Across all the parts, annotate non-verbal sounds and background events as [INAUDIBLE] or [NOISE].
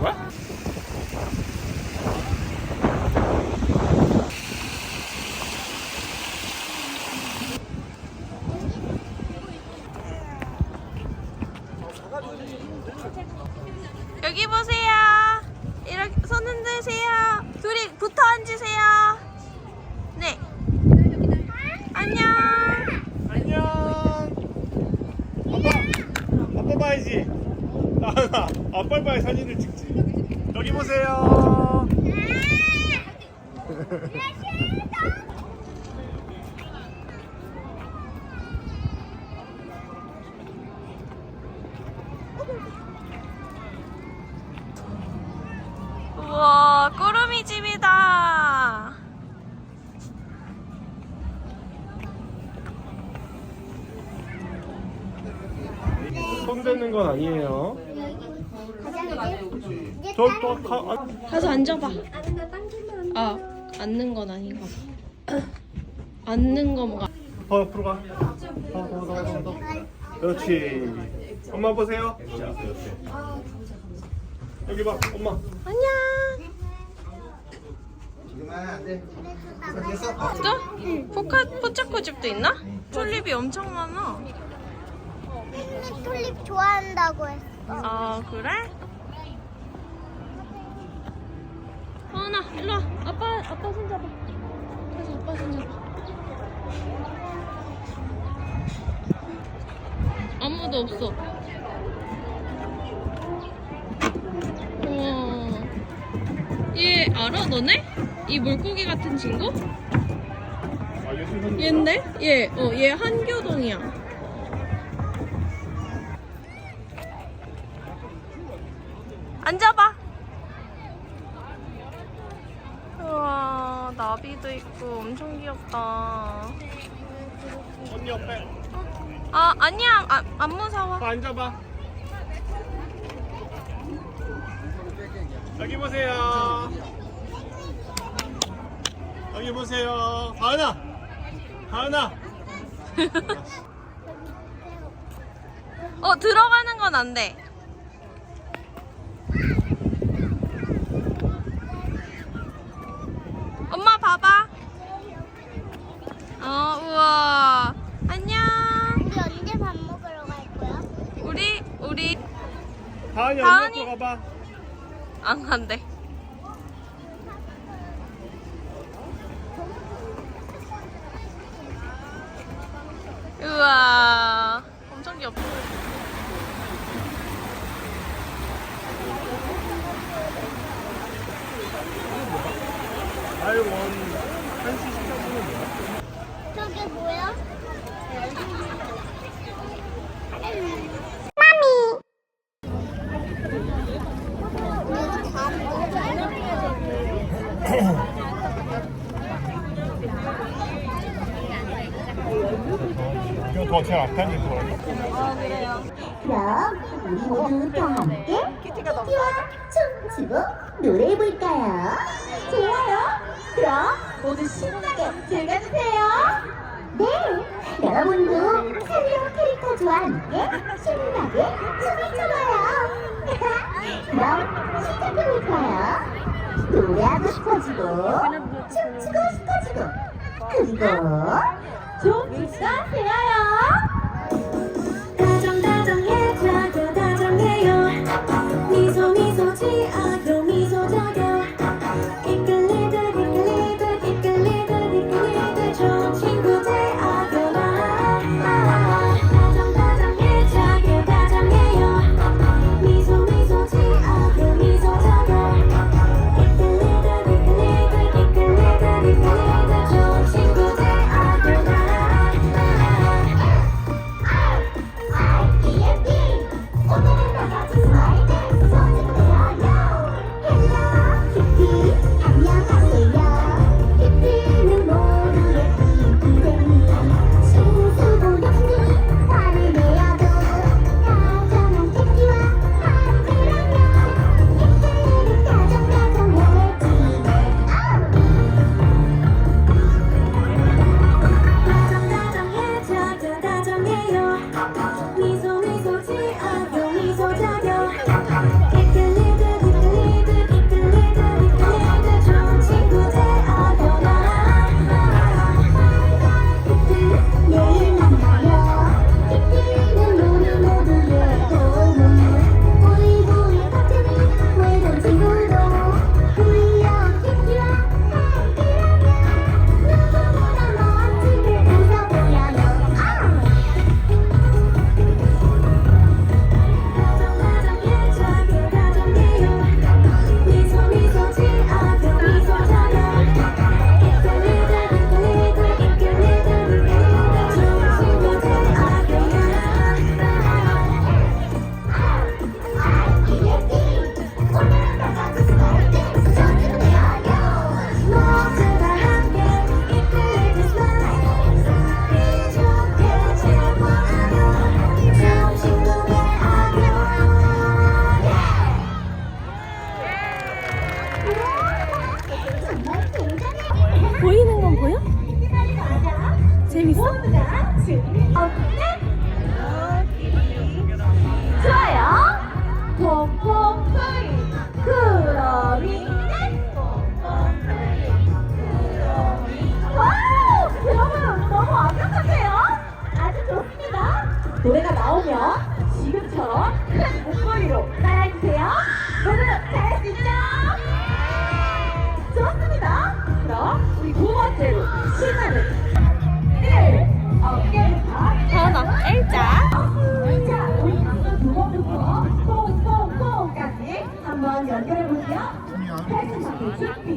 하는 거야? 여기 보세요. 이렇게 손 흔드세요. 둘이 붙어 앉으세요. 네. 안녕. 안녕. 아빠, 아빠 봐야지. 나나 아빠 봐야 사진을 찍지. 여기 보세요. 우와, 꾸루미 집이다. 손 대는 건 아니에요. 아, 가서 앉아봐. 아, 앉는 건 아닌가 봐. 앉는 거 뭐가? 더 앞으로 가. 더, 더, 더, 더, 더. 그렇지. 엄마 보세요. 여기 봐, 엄마. 안녕. 또? 포카 포차코 집도 있나? 튤립이 엄청 많아. 튤립 좋아한다고 했어. 아 그래? 하은아 일로 와. 아빠 아빠 손 잡아. 그래서 아빠 손 잡아. 아무도 없어. 우와. 얘 알아 너네? 이 물고기 같은 친구? 아, 예술 얘인데? 얘, 어, 얘 한교동이야. 나비도 있고 엄청 귀엽다. 언니 옆에. 아, 아니야. 아, 안 무서워. 아, 앉아봐. 여기 보세요. 여기 보세요. 하은아. 하은아. [LAUGHS] 어, 들어가는 건 안 돼. 엄마 봐봐. 어, 우와. 안녕. 우리 언제 밥 먹으러 갈 거야? 우리, 우리 하은이. 언니 옆으로 가봐. 안 간대. 우와. 엄청 귀엽다. 아이원 한시 시켜주는 뭐야? 저게 뭐야? 제일 앞에 앉을 거야. 그럼 우리 모두 다 함께 키티와 춤추고 노래해볼까요? 좋아요. 그럼 모두 신나게 즐겨주세요. 네, 여러분도 살리오 캐릭터즈와 함께 신나게 춤을 춰봐요. 그럼 시작해볼까요? 노래하고 싶어지고 춤추고 싶어지고 그리고 좀 불쌍해요. 다정다정해져도 다정해요 미소 미소 지어 노래가 나오면 지금처럼 큰 목소리로 따라해주세요. 모두 잘할 수 있죠? 좋습니다. 그럼 우리 두 번째로 신나는 일 어깨부터 전업 일자 자 우리 앞서 두 번부터 꽁꽁꽁까지 한번 연결해볼게요. 팔꿈치 준비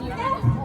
시작!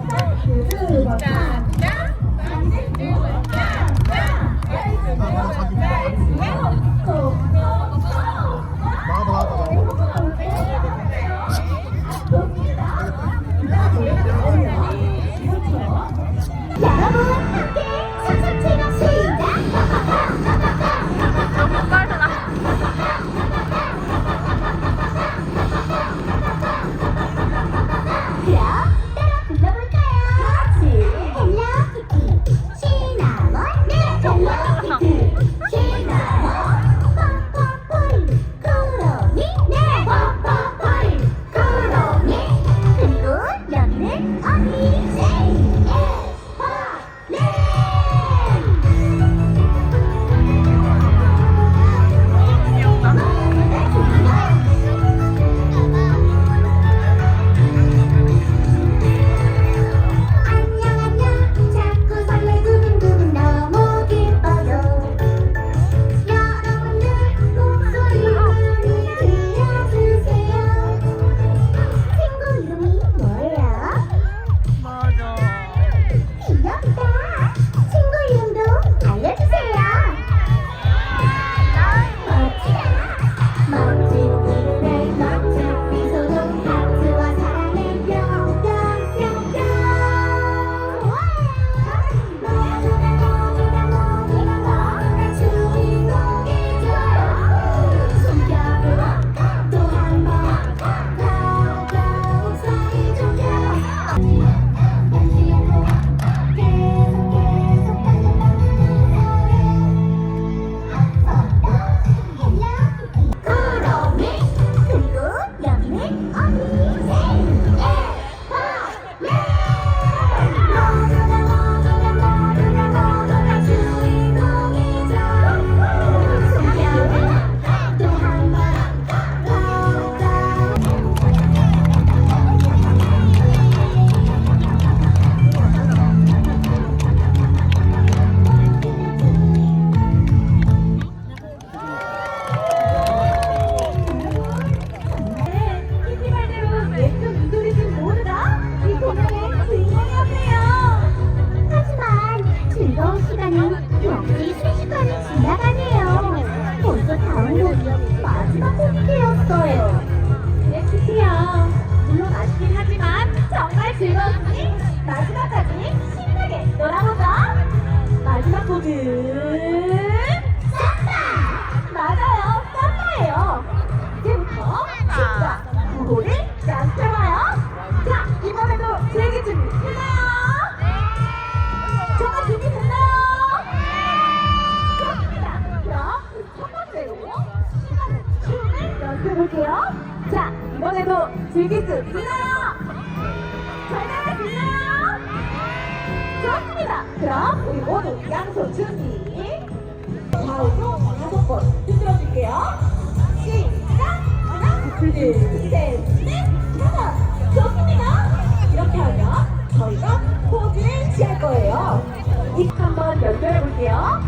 그.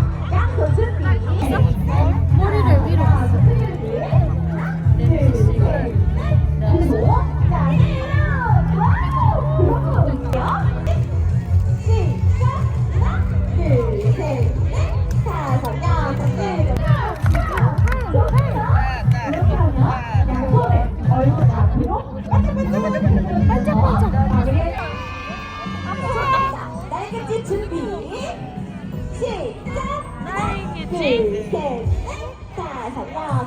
สี่เจ็ดแปดสองสาม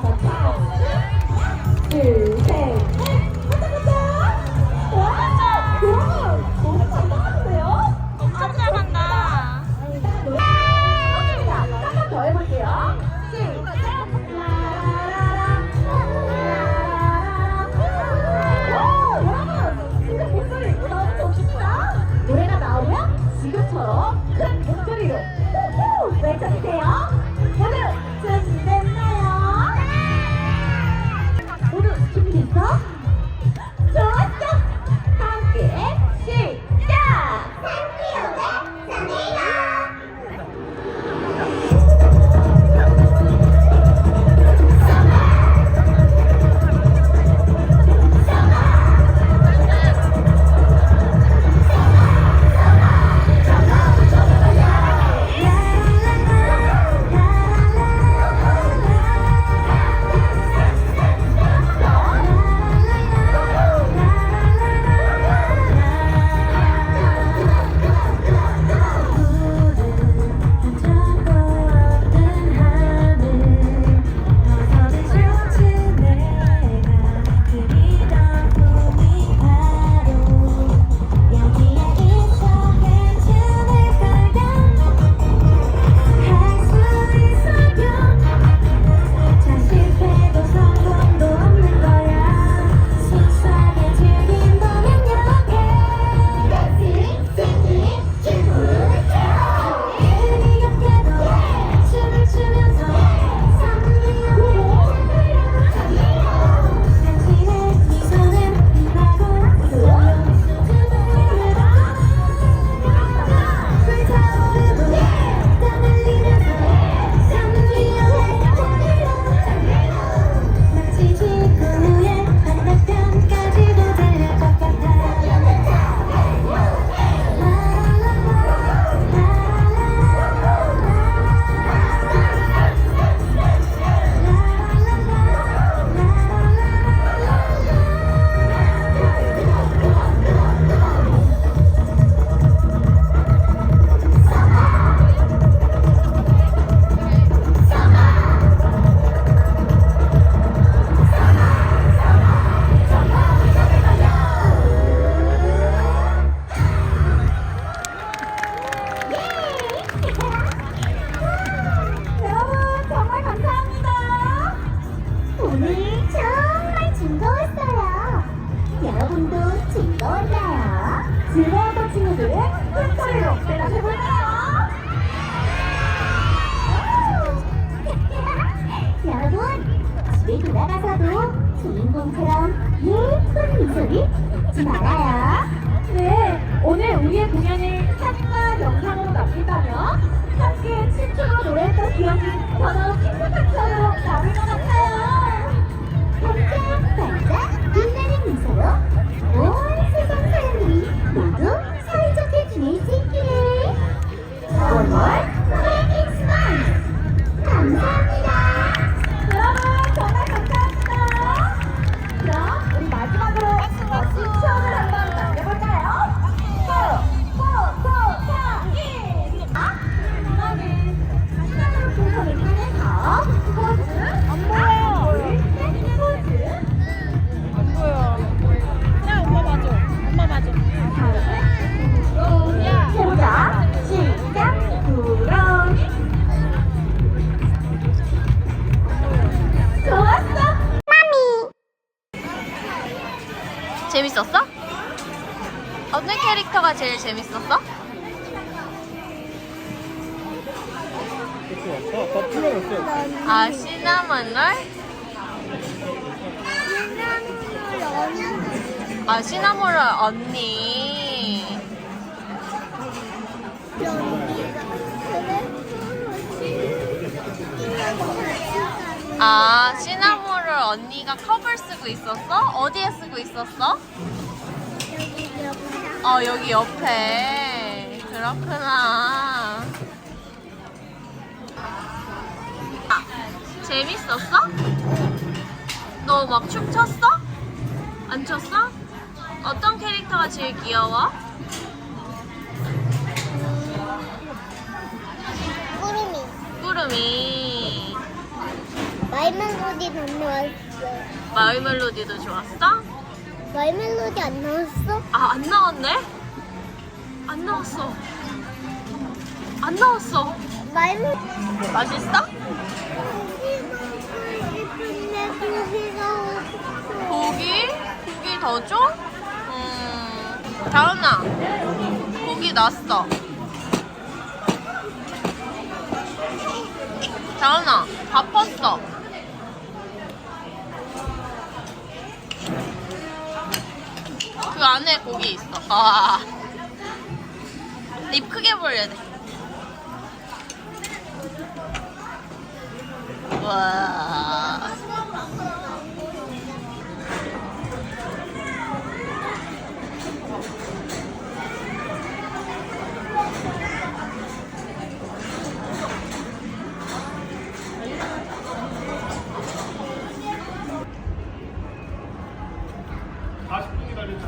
สี่ 즐거웠던 친구들의 헛소리로 대답해볼까요? 여러분, 집에 돌아가서도 주인공처럼 예쁜 미소를 잊지 말아요. 네, 오늘 우리의 공연을 사진과 영상으로 남긴다면 함께 춤추고 노래했던 기억이 더더욱 행복한 기억으로 남을 것 같아요. 반짝반짝 빛나는 미소로 재밌었어? 어느 캐릭터가 제일 재밌었어? 다, 다 풀어놨어. 아? 아 시나몬 롤 언니. 아 시나몬 롤 언니가 컵을 쓰고 있었어? 어디에 쓰고 있었어? 어 여기 옆에 그렇구나 아, 재밌었어? 너 막 춤췄어? 안 췄어? 어떤 캐릭터가 제일 귀여워? 꾸루미 꾸름이 마이멜로디 안 나왔어 마을 멜로디도 좋았어? 마이멜로디 안 나왔어? 아 안 나왔네? 안 나왔어 안 나왔어 마이멜로디 맛있어? 고기가 없어 고기? 고기 더 줘? 음, 다은아, 고기 났어. 다은아, 다 펐어. 그 안에 고기 있어. 아. 입 크게 벌려야 돼. 와.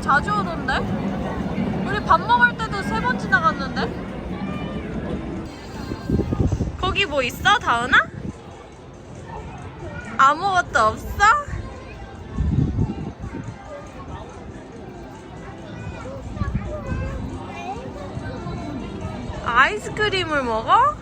자주 오던데? 우리 밥 먹을 때도 세 번 지나갔는데? 거기 뭐 있어, 다은아? 아무것도 없어? 아이스크림을 먹어?